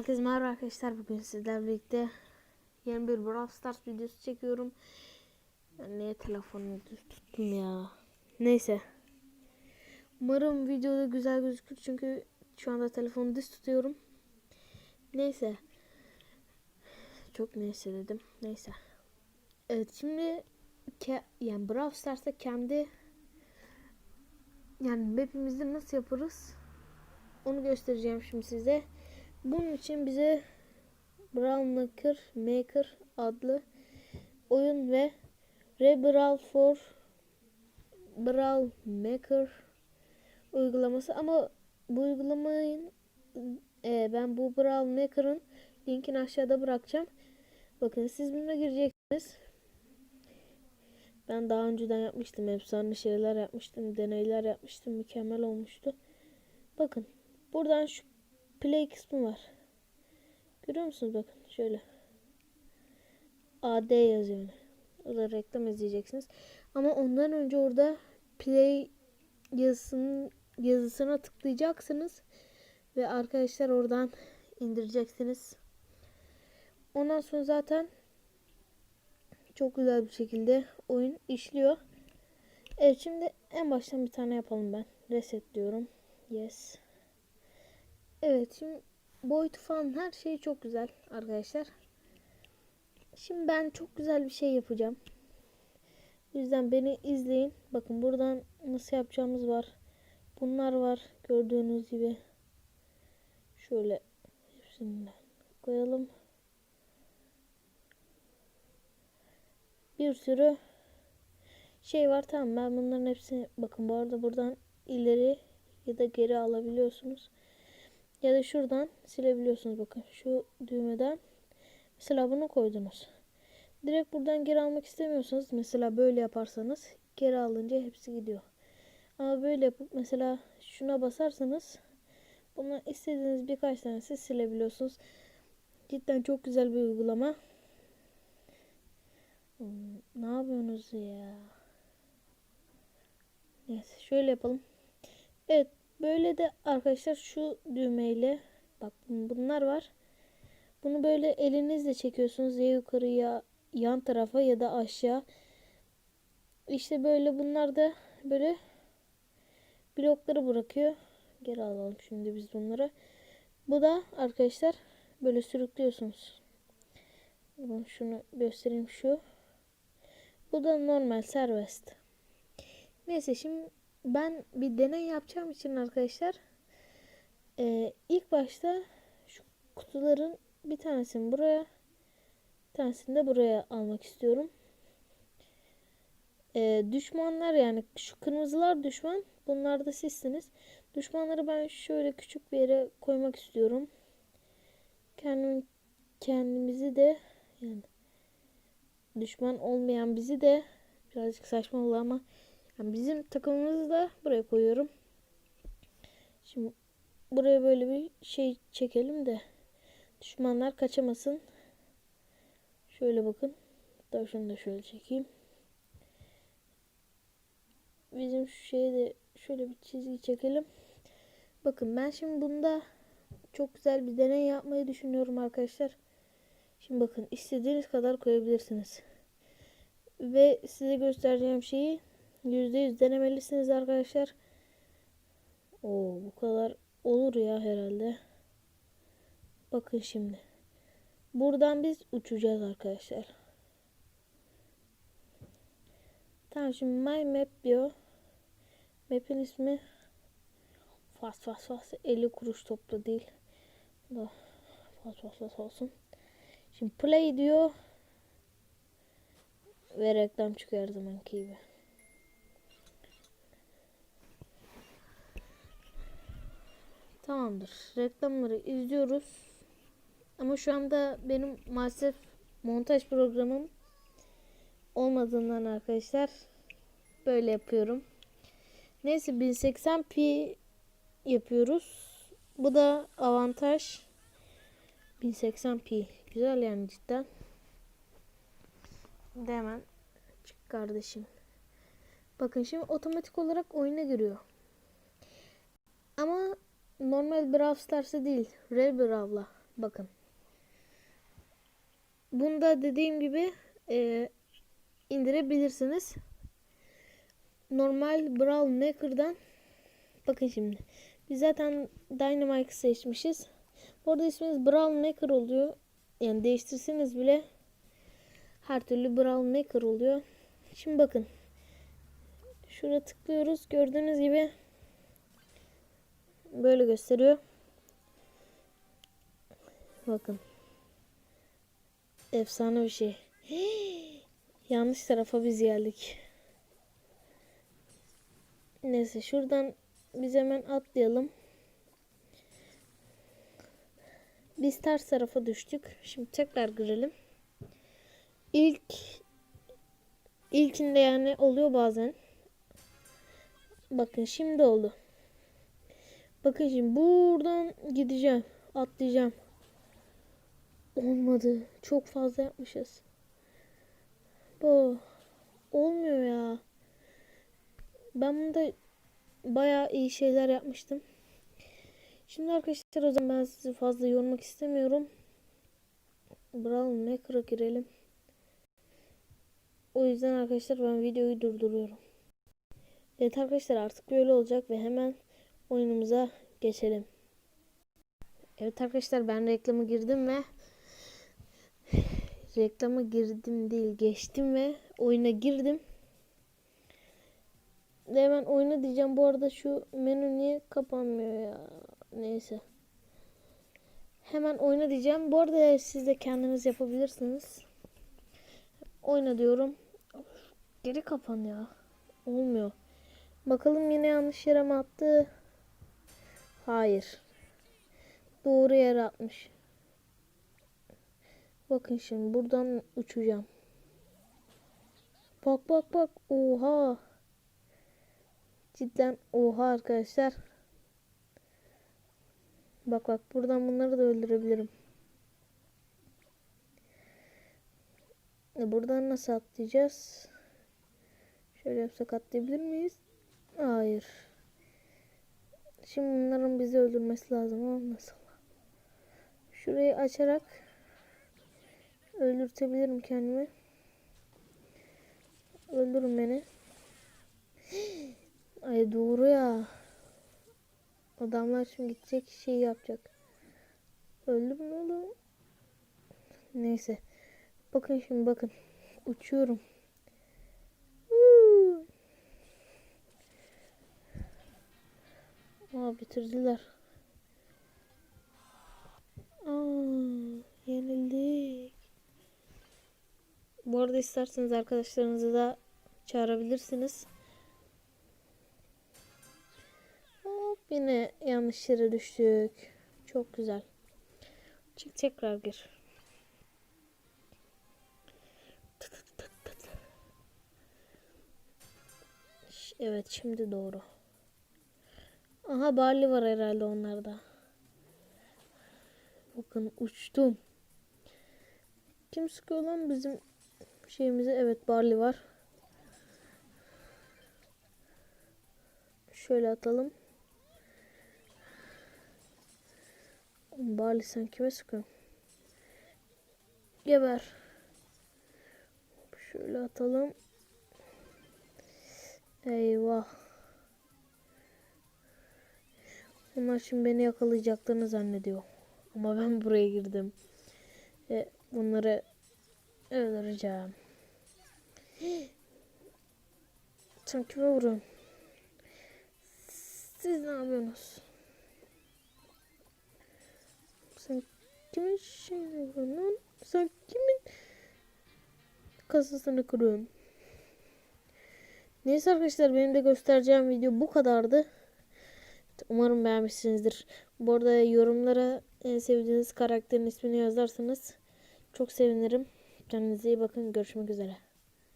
Herkese merhaba arkadaşlar. Bugün sizlerle birlikte yeni bir Brawl Stars videosu çekiyorum. Niye telefonumu düz tuttum ya? Neyse. Umarım videoda güzel gözükür çünkü şu anda telefonu düz tutuyorum. Neyse. Çok neyse dedim. Neyse. Evet şimdi ke yani Brawl Stars'ta kendi yani map'imizi nasıl yaparız? Onu göstereceğim şimdi size. Bunun için bize Brawl Maker, Maker adlı oyun ve Rebrawl for Brawl Maker uygulaması ama bu uygulamayın e, ben bu Brawl Maker'ın linkini aşağıda bırakacağım. Bakın siz buna gireceksiniz. Ben daha önceden yapmıştım. Efsane şeyler yapmıştım. Deneyler yapmıştım. Mükemmel olmuştu. Bakın. Buradan şu play kısmı var. Görüyor musunuz bakın şöyle. AD yazıyor. yani. O da reklam izleyeceksiniz. Ama ondan önce orada play yazısının yazısına tıklayacaksınız ve arkadaşlar oradan indireceksiniz. Ondan sonra zaten çok güzel bir şekilde oyun işliyor. Evet şimdi en baştan bir tane yapalım ben. Reset diyorum. Yes. Evet şimdi boyutu falan her şey çok güzel arkadaşlar. Şimdi ben çok güzel bir şey yapacağım. O yüzden beni izleyin. Bakın buradan nasıl yapacağımız var. Bunlar var gördüğünüz gibi. Şöyle hepsinden koyalım. Bir sürü şey var tamam ben bunların hepsini bakın bu arada buradan ileri ya da geri alabiliyorsunuz. Ya da şuradan silebiliyorsunuz bakın şu düğmeden. Mesela bunu koydunuz. Direkt buradan geri almak istemiyorsanız mesela böyle yaparsanız geri alınca hepsi gidiyor. Ama böyle yapıp mesela şuna basarsanız bunu istediğiniz birkaç tanesi silebiliyorsunuz. Cidden çok güzel bir uygulama. Hmm, ne yapıyorsunuz ya? Neyse şöyle yapalım. Evet böyle de arkadaşlar şu düğmeyle bak bunlar var. Bunu böyle elinizle çekiyorsunuz ya yukarı ya yan tarafa ya da aşağı. İşte böyle bunlar da böyle blokları bırakıyor. Geri alalım şimdi biz bunları. Bu da arkadaşlar böyle sürüklüyorsunuz. Şunu göstereyim şu. Bu da normal serbest. Neyse şimdi ben bir deney yapacağım için arkadaşlar e, ilk başta şu kutuların bir tanesini buraya bir tanesini de buraya almak istiyorum. E, düşmanlar yani şu kırmızılar düşman bunlar da sizsiniz. Düşmanları ben şöyle küçük bir yere koymak istiyorum. Kendim, kendimizi de yani düşman olmayan bizi de birazcık saçma oldu ama yani bizim takımımızı da buraya koyuyorum. Şimdi buraya böyle bir şey çekelim de düşmanlar kaçamasın. Şöyle bakın. Daha şunu da şöyle çekeyim. Bizim şu şeye de şöyle bir çizgi çekelim. Bakın ben şimdi bunda çok güzel bir deney yapmayı düşünüyorum arkadaşlar. Şimdi bakın istediğiniz kadar koyabilirsiniz. Ve size göstereceğim şeyi %100 denemelisiniz arkadaşlar. Oo bu kadar olur ya herhalde. Bakın şimdi. Buradan biz uçacağız arkadaşlar. Tamam şimdi my map diyor. Map'in ismi fast fast fast 50 kuruş toplu değil. Da fast fast fast olsun. Şimdi play diyor. Ve reklam çıkıyor her zamanki gibi. Tamamdır. Reklamları izliyoruz. Ama şu anda benim maalesef montaj programım olmadığından arkadaşlar böyle yapıyorum. Neyse 1080p yapıyoruz. Bu da avantaj. 1080p. Güzel yani cidden. Şimdi hemen çık kardeşim. Bakın şimdi otomatik olarak oyuna giriyor. Ama normal Brawl Stars'ı değil. Real Brawl'la Bakın. Bunda dediğim gibi e, indirebilirsiniz. Normal Brawl Maker'dan bakın şimdi. Biz zaten Dynamite seçmişiz. Orada isminiz Brawl Maker oluyor. Yani değiştirseniz bile her türlü Brawl Maker oluyor. Şimdi bakın. Şuraya tıklıyoruz. Gördüğünüz gibi böyle gösteriyor. Bakın. Efsane bir şey. Yanlış tarafa biz geldik. Neyse şuradan biz hemen atlayalım. Biz ters tarafa düştük. Şimdi tekrar girelim. İlk ilkinde yani oluyor bazen. Bakın şimdi oldu. Bakın şimdi buradan gideceğim. Atlayacağım. Olmadı. Çok fazla yapmışız. Bu olmuyor ya. Ben bunda bayağı iyi şeyler yapmıştım. Şimdi arkadaşlar o zaman ben sizi fazla yormak istemiyorum. Brown Maker'a girelim. O yüzden arkadaşlar ben videoyu durduruyorum. Evet arkadaşlar artık böyle olacak ve hemen oyunumuza geçelim. Evet arkadaşlar ben reklamı girdim ve reklama girdim değil geçtim ve oyuna girdim. Ve hemen oyuna diyeceğim. Bu arada şu menü niye kapanmıyor ya? Neyse. Hemen oyna diyeceğim. Bu arada siz de kendiniz yapabilirsiniz. Oyna diyorum. Geri kapan ya. Olmuyor. Bakalım yine yanlış yere mi attı? Hayır. Doğru yere atmış. Bakın şimdi buradan uçacağım. Bak bak bak. Oha. Cidden oha arkadaşlar. Bak bak buradan bunları da öldürebilirim. E buradan nasıl atlayacağız? Şöyle yapsak atlayabilir miyiz? Hayır. Şimdi bunların bizi öldürmesi lazım ama nasıl? Şurayı açarak öldürtebilirim kendimi. Öldürün beni. Ay doğru ya. Adamlar şimdi gidecek şey yapacak. Öldüm mü oğlum? Neyse. Bakın şimdi bakın. Uçuyorum. Bitirdiler. Yenildik. Bu arada isterseniz arkadaşlarınızı da çağırabilirsiniz. Hop yine yanlış yere düştük. Çok güzel. Çık tekrar gir. Evet şimdi doğru. Aha Barley var herhalde onlarda. Bakın uçtum. Kim sıkıyor lan bizim şeyimize? Evet Barley var. Şöyle atalım. Barley sen kime sıkıyorsun? Geber. Şöyle atalım. Eyvah. Onlar şimdi beni yakalayacaklarını zannediyor. Ama ben buraya girdim. Ve bunları öldüreceğim. Sen kime vuruyorsun? Siz ne yapıyorsunuz? Sen kimin şeyini vuruyorsun? Sen kimin kasasını kırıyorsun? Neyse arkadaşlar benim de göstereceğim video bu kadardı. Umarım beğenmişsinizdir. Bu arada yorumlara en sevdiğiniz karakterin ismini yazarsanız çok sevinirim. Kendinize iyi bakın. Görüşmek üzere.